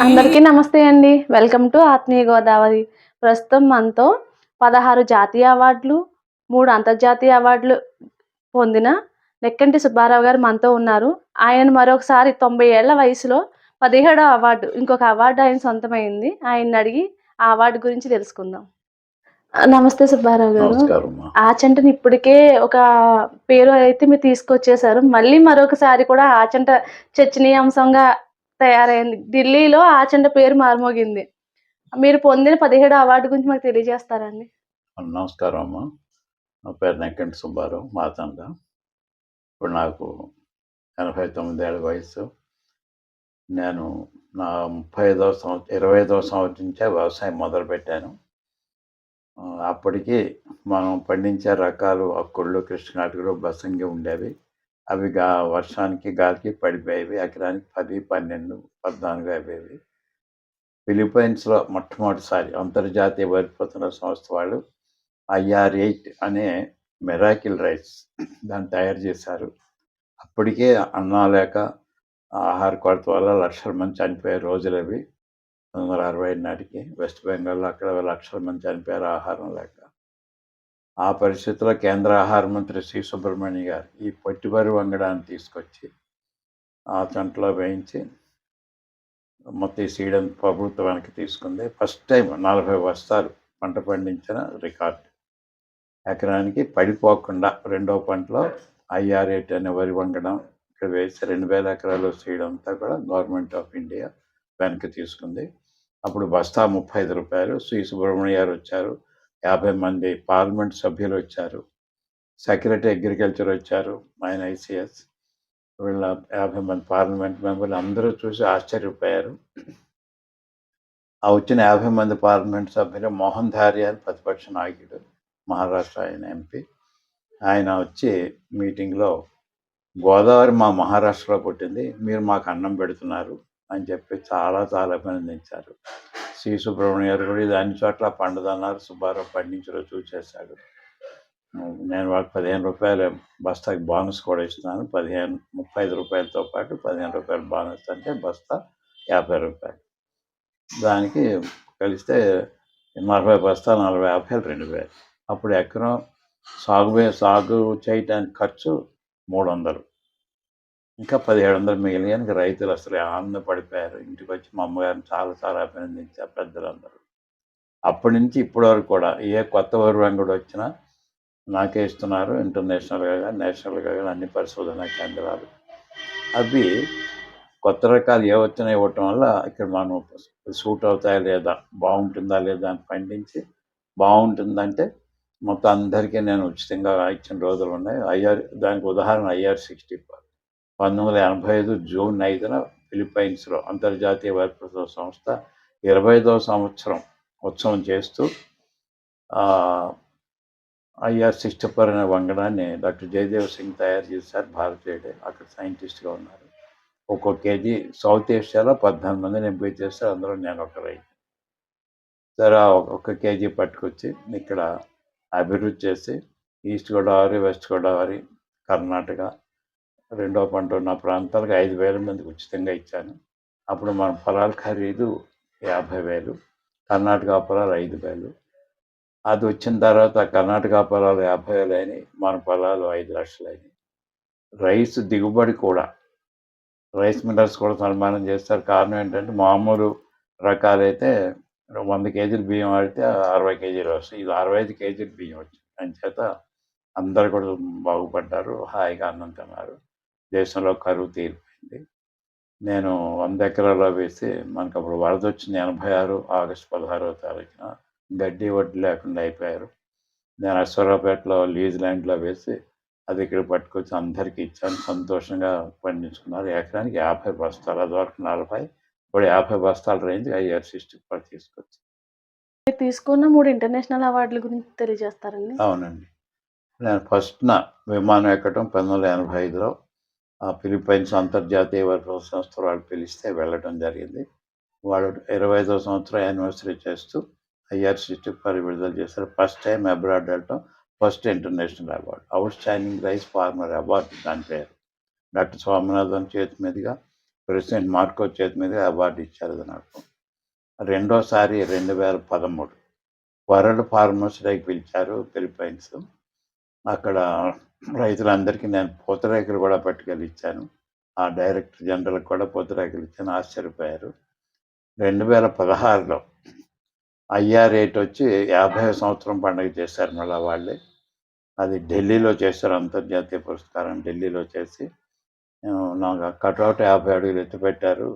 అందరికీ నమస్తే అండి. వెల్కమ్ టు ఆత్మీయ గోదావరి. ప్రస్తుతం మనతో పదహారు జాతీయ అవార్డులు మూడు అంతర్జాతీయ అవార్డులు పొందిన నెక్కంటి సుబ్బారావు గారు మనతో ఉన్నారు. ఆయన మరొకసారి తొంభై ఏళ్ళ వయసులో పదిహేడో అవార్డు ఇంకొక అవార్డు ఆయన సొంతమైంది. ఆయన్ని అడిగి ఆ అవార్డు గురించి తెలుసుకుందాం. నమస్తే సుబ్బారావు గారు. ఆచంటని ఇప్పటికే ఒక పేరు అయితే మీరు తీసుకొచ్చేసారు మళ్ళీ మరొకసారి కూడా ఆచంట చర్చనీయాంశంగా తయారైంది. ఢిల్లీలో ఆచంట పేరు మారుమోగింది. మీరు పొందిన పదిహేడు అవార్డు గురించి మాకు తెలియజేస్తారండి నమస్కారం అమ్మా నా పేరు నెక్కంటి సుబ్బారావు మాతండ. ఇప్పుడు నాకు ఎనభై తొమ్మిది ఏళ్ళ వయసు నేను నా ముప్పై ఐదవ సంవత్సరం ఇరవై ఐదవ సంవత్సరం నుంచే వ్యవసాయం మొదలుపెట్టాను. అప్పటికే మనం పండించే రకాలు అక్కుళ్ళు కృష్ణాటకులు బసంగి ఉండేవి. అవి గా వర్షానికి గాలికి పడిపోయేవి ఎకరానికి పది పన్నెండు పద్నాలుగు అయ్యేవి ఫిలిప్పైన్స్లో మొట్టమొదటిసారి అంతర్జాతీయ వరిపోతున్న సంస్థ వాళ్ళు ఐఆర్ ఎయిట్ అనే మెరాకిల్ రైస్ దాన్ని తయారు చేశారు. అప్పటికే అన్నా లేక ఆహార కొరత వల్ల లక్షల మంది చనిపోయే రోజులు అవి పంతొమ్మిది వందల అరవై నాటికి వెస్ట్ బెంగాల్లో అక్కడ లక్షల మంది చనిపోయారు ఆహారం లేక. ఆ పరిస్థితిలో కేంద్ర ఆహార మంత్రి శ్రీ సుబ్రహ్మణ్య గారు ఈ పొట్టిబరి వంగడాన్ని తీసుకొచ్చి ఆ చంటలో వేయించి మొత్తం ఈ సీడ్ ప్రభుత్వం వెనక్కి తీసుకుంది. ఫస్ట్ టైం నలభై బస్తాలు పంట పండించిన రికార్డ్. ఎకరానికి పడిపోకుండా రెండో పంటలో ఐఆర్ఎట్ అనే వరి వంగడం ఇక్కడ వేసి రెండు వేల ఎకరాలు సీడ్ అంతా కూడా గవర్నమెంట్ ఆఫ్ ఇండియా వెనక్కి తీసుకుంది. అప్పుడు బస్తా ముప్పై ఐదు రూపాయలు. శ్రీ సుబ్రహ్మణ్య గారు వచ్చారు. యాభై మంది పార్లమెంట్ సభ్యులు వచ్చారు. సెక్రటరీ అగ్రికల్చర్ వచ్చారు. ఆయన ఐసిఎస్ వీళ్ళ యాభై మంది పార్లమెంట్ మెంబర్లు అందరూ చూసి ఆశ్చర్యపోయారు. ఆ వచ్చిన యాభై మంది పార్లమెంట్ సభ్యులు మోహన్ ధారి అని ప్రతిపక్ష నాయకుడు మహారాష్ట్ర ఆయన ఎంపీ. ఆయన వచ్చి మీటింగ్లో గోదావరి మా మహారాష్ట్రలో పుట్టింది. మీరు మాకు అన్నం పెడుతున్నారు. అని చెప్పి చాలా చాలా అభినందించారు. శ్రీ సుబ్రహ్మణ్య గారు కూడా ఇది అన్ని చోట్ల పండుదన్నారు. సుబ్బారావు పండించడం చూసేశాడు. నేను వాళ్ళకి పదిహేను రూపాయలు బస్తాకి బోనస్ కూడా ఇస్తున్నాను. పదిహేను ముప్పై ఐదు రూపాయలతో పాటు పదిహేను రూపాయలు బోనస్ అంటే బస్తా యాభై రూపాయలు. దానికి కలిస్తే నలభై బస్తా నలభై యాభై రెండు వేలు. అప్పుడు ఎకరం సాగు సాగు చేయటానికి ఖర్చు మూడు వందలు. ఇంకా పదిహేడు వందలు మిగిలినకి రైతులు అసలు ఆనందపడిపోయారు ఇంటికి వచ్చి మా అమ్మగారిని చాలా చాలా అభినందించారు పెద్దలందరూ. అప్పటి నుంచి ఇప్పటి వరకు కూడా ఏ కొత్త వరువం కూడా వచ్చినా నాకే ఇస్తున్నారు ఇంటర్నేషనల్గా కానీ నేషనల్గా కానీ అన్ని పరిశోధన కేంద్రాలు. అవి కొత్త రకాలు ఏ వచ్చినా ఇవ్వటం వల్ల ఇక్కడ మనం సూట్ అవుతాయా లేదా బాగుంటుందా లేదా అని పండించి బాగుంటుందంటే మొత్తం అందరికీ నేను ఉచితంగా ఇచ్చిన రోజులు ఉన్నాయి. ఐఆర్ దానికి ఉదాహరణ ఐఆర్ సిక్స్టీ ఫోర్. పంతొమ్మిది వందల ఎనభై ఐదు జూన్ ఐదున ఫిలిప్పైన్స్లో అంతర్జాతీయ వైద్య సంస్థ ఇరవై ఐదవ సంవత్సరం ఉత్సవం చేస్తూ ఐఆర్ సిస్టపర్ అనే వంగడాన్ని డాక్టర్ జయదేవ్ సింగ్ తయారు చేశారు. భారతీయుడే అక్కడ సైంటిస్ట్గా ఉన్నారు. ఒక్కో కేజీ సౌత్ ఏషియాలో పద్నాలుగు మందిని ఎంపిక చేస్తారు అందులో నేను ఒక సరే ఆ ఒక్క కేజీ పట్టుకొచ్చి ఇక్కడ అభివృద్ధి చేసి ఈస్ట్ గోదావరి వెస్ట్ గోదావరి కర్ణాటక రెండో పంట నా ప్రాంతాలకు ఐదు వేల మందికి ఉచితంగా ఇచ్చాను. అప్పుడు మన పొలాల ఖరీదు యాభై వేలు కర్ణాటక పొలాలు ఐదు వేలు. అది వచ్చిన తర్వాత కర్ణాటక పొలాలు యాభై వేలు అయినాయి మన పొలాలు ఐదు లక్షలు అయినాయి. రైస్ దిగుబడి కూడా రైస్ మిల్లర్స్ కూడా సన్మానం చేస్తారు. కారణం ఏంటంటే మామూలు రకాలైతే వంద కేజీలు బియ్యం ఆడితే అరవై కేజీలు వస్తాయి. ఇది అరవై ఐదు కేజీలు బియ్యం వచ్చింది. అంచేత అందరు కూడా బాగుపడ్డారు హాయిగా అన్నం తిన్నారు. దేశంలో కరువు తీరిపోయింది. నేను వంద ఎకరాల్లో వేసి మనకు అప్పుడు వరద వచ్చింది ఎనభై ఆరు ఆగస్టు పదహారవ తారీఖున. గడ్డి వడ్డీ లేకుండా అయిపోయారు. నేను అశ్వరావుపేటలో లీజ్ ల్యాండ్లో వేసి అది ఇక్కడ పట్టుకొచ్చి అందరికీ ఇచ్చాను. సంతోషంగా పండించుకున్నారు. ఎకరానికి యాభై బస్తాలు అది వరకు నలభై ఇప్పుడు యాభై బస్తాల రేంజ్ ఐఆర్ సిక్స్టీ ఫోర్ తీసుకొచ్చి. తీసుకున్న మూడు ఇంటర్నేషనల్ అవార్డుల గురించి తెలియజేస్తారండి. అవునండి. నేను ఫస్ట్ నా విమానం ఎక్కడం పంతొమ్మిది వందల ఎనభై ఐదులో ఫిలిప్పైన్స్ అంతర్జాతీయ వర్గ సంస్థ వాళ్ళు పిలిస్తే వెళ్ళడం జరిగింది. వాళ్ళు ఇరవై ఐదో సంవత్సరం యానివర్సరీ చేస్తూ ఐఆర్సీటీ ఫర్ విడుదల చేశారు. ఫస్ట్ టైం అబ్రాడ్ వెళ్ళటం first international award. Outstanding rice farmer award దాని పేరు. డాక్టర్ స్వామినాథన్ చేతి మీదుగా ప్రెసిడెంట్ మార్కో చేతి మీదుగా అవార్డు ఇచ్చారు నాకు. రెండోసారి రెండు వేల పదమూడు వరల్డ్ ఫార్మర్స్ డేకి పిలిచారు ఫిలిప్పైన్స్. అక్కడ రైతులందరికీ నేను పూతరేకులు కూడా పట్టుకెళ్ళి ఇచ్చాను ఆ డైరెక్టర్ జనరల్కి కూడా పూతరేకులు ఇచ్చాను. ఆశ్చర్యపోయారు. రెండు వేల పదహారులో అయ్యా రేట్ వచ్చి యాభై సంవత్సరం పండుగ చేశారు మళ్ళీ వాళ్ళే. అది ఢిల్లీలో చేశారు అంతర్జాతీయ పురస్కారం ఢిల్లీలో చేసి. నాకు కటౌట్ యాభై అడుగులు ఎత్తిపెట్టారు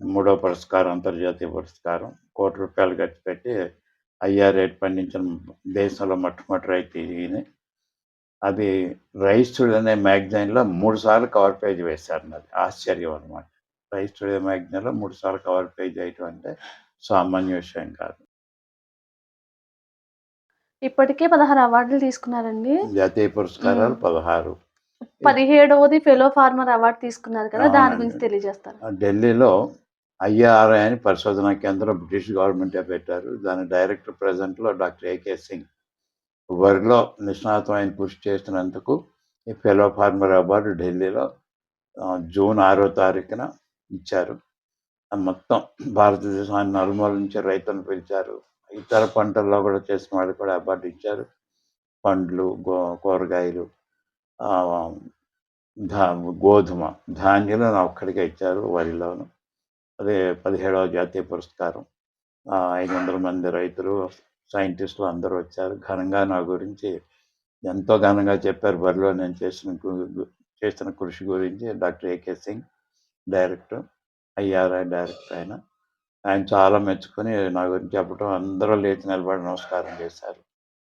మూడో పురస్కారం అంతర్జాతీయ పురస్కారం. కోటి రూపాయలు ఖర్చు పెట్టి అయ్యా రేట్ పండించిన దేశంలో మొట్టమొదటి రైతు ఈయన. అది రైస్ టుడే అనే మ్యాగజైన్లో మూడు సార్లు కవర్ పేజ్ వేశారు నాది ఆశ్చర్యం అనమాట రైస్ టుడే మ్యాగజైన్లో మూడు సార్లు కవర్ పేజ్ వేయటం అంటే సామాన్య విషయం కాదు. ఇప్పటికే పదహారు అవార్డులు తీసుకున్నారండి. జాతీయ పురస్కారాలు. పదహారు. పదిహేడవది ఫెలో ఫార్మర్ అవార్డు తీసుకున్నారు కదా దాని. గురించి తెలియజేస్తారు? ఢిల్లీలో ఐఆర్ఐ అని పరిశోధనా కేంద్రం బ్రిటిష్ గవర్నమెంటే పెట్టారు. దాని డైరెక్టర్ ప్రెజెంట్లో డాక్టర్ ఏకే సింగ్. వరిలో నిష్ణాతమైన కృషి చేసినందుకు ఈ ఫెలో ఫార్మర్ అవార్డు ఢిల్లీలో జూన్ ఆరో తారీఖున ఇచ్చారు. మొత్తం భారతదేశాన్ని నలుమూల నుంచి రైతులను పిలిచారు ఇతర పంటల్లో కూడా చేసిన వాళ్ళు కూడా అవార్డు ఇచ్చారు. పండ్లు గో కూరగాయలు ధా గోధుమ ధాన్యాలు నా ఒక్కడికే ఇచ్చారు వరిలోను. అదే పదిహేడవ జాతీయ పురస్కారం. ఐదు వందల మంది రైతులు సైంటిస్టులు అందరూ వచ్చారు. ఘనంగా నా గురించి ఎంతో ఘనంగా చెప్పారు. బరిలో నేను చేసిన చేసిన కృషి గురించి doctor AK Singh director IRI director ఆయన. ఆయన చాలా మెచ్చుకొని నా గురించి చెప్పడం అందరూ లేచి నిలబడి నమస్కారం చేశారు.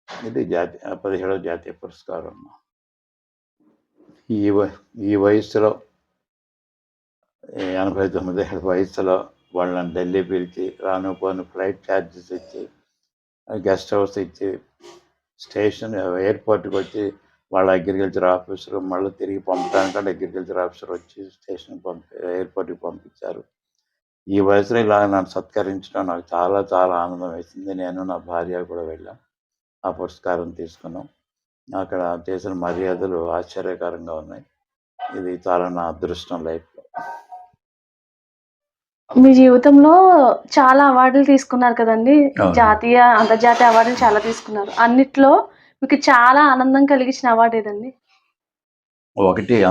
ఇది జాతీయ పదిహేడవ జాతీయ పురస్కారం ఈ ఈ వయసులో ఎనభై తొమ్మిది వయసులో వాళ్ళని ఢిల్లీ పిలిచి రాను పోను ఫ్లైట్ ఛార్జెస్ ఇచ్చి గెస్ట్ హౌస్ ఇచ్చి స్టేషన్ ఎయిర్పోర్ట్కి వచ్చి వాళ్ళ అగ్రికల్చర్ ఆఫీసర్ మళ్ళీ తిరిగి పంపడానికి అగ్రికల్చర్ ఆఫీసర్ వచ్చి స్టేషన్ పంపి ఎయిర్పోర్ట్కి పంపించారు. ఈ వయసులో ఇలా నన్ను సత్కరించడం నాకు చాలా చాలా ఆనందం వేసింది. నేను నా భార్య కూడా వెళ్ళాం. ఆ పురస్కారం తీసుకున్నాం. అక్కడ చేసిన మర్యాదలు ఆశ్చర్యకరంగా ఉన్నాయి. ఇది చాలా నా అదృష్టం లైఫ్లో. మీ జీవితంలో చాలా అవార్డులు తీసుకున్నారు కదండి. జాతీయ అంతర్జాతీయ అవార్డులు చాలా తీసుకున్నారు. అన్నిట్లో మీకు చాలా ఆనందం కలిగించిన అవార్డు ఏదండి? ఒకటి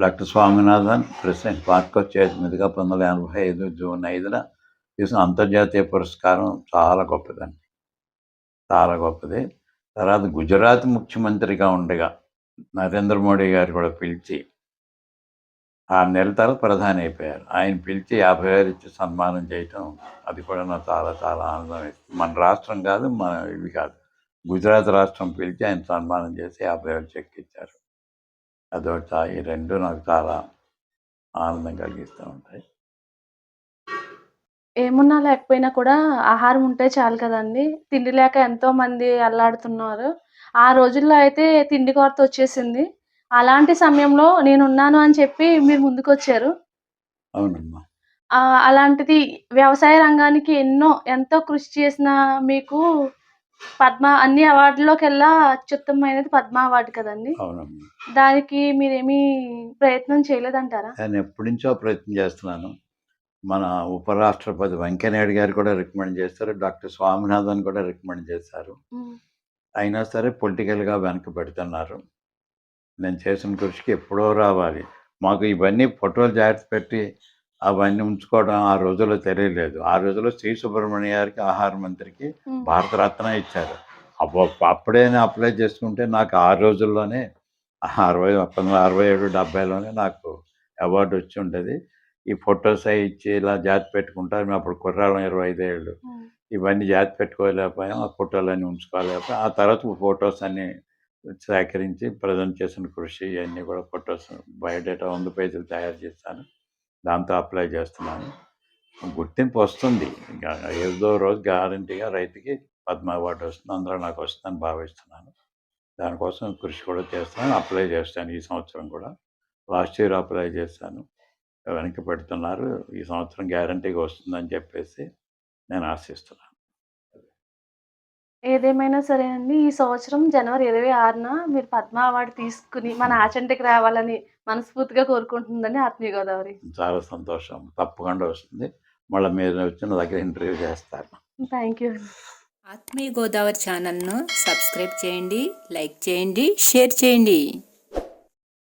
డాక్టర్ స్వామినాథన్ ప్రెసిడెంట్ పార్కో చేతి మీదుగా పంతొమ్మిది వందల ఎనభై ఐదు జూన్ ఐదున తీసిన అంతర్జాతీయ పురస్కారం చాలా గొప్పదండి. చాలా గొప్పది. తర్వాత గుజరాత్ ముఖ్యమంత్రిగా ఉండగా నరేంద్ర మోడీ గారు కూడా పిలిచి ఆరు నెలల తర్వాత ప్రధాని అయిపోయారు. ఆయన పిలిచి యాభై వేలు ఇచ్చి సన్మానం చేయటం అది కూడా నాకు చాలా చాలా ఆనందం మన రాష్ట్రం కాదు మన ఇవి కాదు. గుజరాత్ రాష్ట్రం పిలిచి ఆయన సన్మానం చేసి యాభై వేలు చెక్ ఇచ్చారు. అదొకటి ఈ రెండు నాకు చాలా ఆనందం కలిగిస్తూ ఉంటాయి. ఏమున్నా లేకపోయినా కూడా ఆహారం ఉంటే చాలు కదండి. తిండి లేక ఎంతో మంది అల్లాడుతున్నారు. ఆ రోజుల్లో అయితే తిండి కొరత వచ్చేసింది. అలాంటి సమయంలో నేనున్నాను అని చెప్పి మీరు ముందుకు వచ్చారు అవునమ్మా అలాంటిది వ్యవసాయ రంగానికి ఎన్నో ఎంతో కృషి చేసిన మీకు పద్మ అన్ని అవార్డులోకెల్లా అత్యుత్తమైనది పద్మ అవార్డు కదండి. అవునమ్మా. దానికి మీరేమీ ప్రయత్నం చేయలేదంటారా? నేను ఎప్పటి నుంచో ప్రయత్నం చేస్తున్నాను. మన ఉపరాష్ట్రపతి వెంకయ్యనాయుడు గారు కూడా రికమెండ్ చేస్తారు డాక్టర్ స్వామినాథన్ కూడా రికమెండ్ చేశారు ఉమ్, అయినా సరే పొలిటికల్గా వెనక పెడుతున్నారు. నేను చేసిన కృషికి ఎప్పుడో రావాలి. మాకు ఇవన్నీ ఫోటోలు జాగ్రత్త పెట్టి అవన్నీ ఉంచుకోవడం ఆ రోజుల్లో తెలియలేదు. ఆ రోజుల్లో శ్రీ సుబ్రహ్మణ్య గారికి ఆహార మంత్రికి భారతరత్న ఇచ్చారు. అప్పుడే నేను అప్లై చేసుకుంటే నాకు ఆ రోజుల్లోనే అరవై పంతొమ్మిది అరవై ఏడు డెబ్బైలోనే నాకు అవార్డు వచ్చి ఉండేది. ఈ ఫొటోస్ అవి ఇచ్చి ఇలా జాతి పెట్టుకుంటారు. మేము అప్పుడు కుర్రాళ్ళం ఇరవై ఐదేళ్ళు. ఇవన్నీ జాతి పెట్టుకోలేకపోయాం. ఆ ఫోటోలన్నీ ఉంచుకోలేకపోయాం. ఆ తర్వాత ఫొటోస్ అన్ని సేకరించి ప్రజెంట్ చేసిన కృషి ఇవన్నీ కూడా ఫొటోస్ బయోడేటా వంద పేజీలు తయారు చేస్తాను. దాంతో అప్లై చేస్తున్నాను. గుర్తింపు వస్తుంది. ఏదో రోజు గ్యారంటీగా రైతుకి పద్మ అవార్డు వస్తుంది. అందులో నాకు వస్తుందని భావిస్తున్నాను. దానికోసం కృషి కూడా చేస్తాను అప్లై చేస్తాను ఈ సంవత్సరం కూడా. లాస్ట్ ఇయర్ అప్లై చేశాను వెనక్కి పెడుతున్నారు. ఈ సంవత్సరం గ్యారంటీగా వస్తుందని చెప్పేసి నేను ఆశిస్తున్నాను. ఏదేమైనా సరే అండి ఈ సంవత్సరం జనవరి ఇరవై ఆరున మీరు పద్మ అవార్డు తీసుకుని మన ఆచంటకి రావాలని మనస్ఫూర్తిగా కోరుకుంటుందని ఆత్మీయ గోదావరి. చాలా సంతోషం. తప్పకుండా వస్తుంది. మళ్ళీ మీరు వచ్చిన దగ్గర ఇంటర్వ్యూ చేస్తాను థ్యాంక్ యూ ఆత్మీయ గోదావరి ఛానల్ను సబ్స్క్రైబ్ చేయండి లైక్ చేయండి షేర్ చేయండి.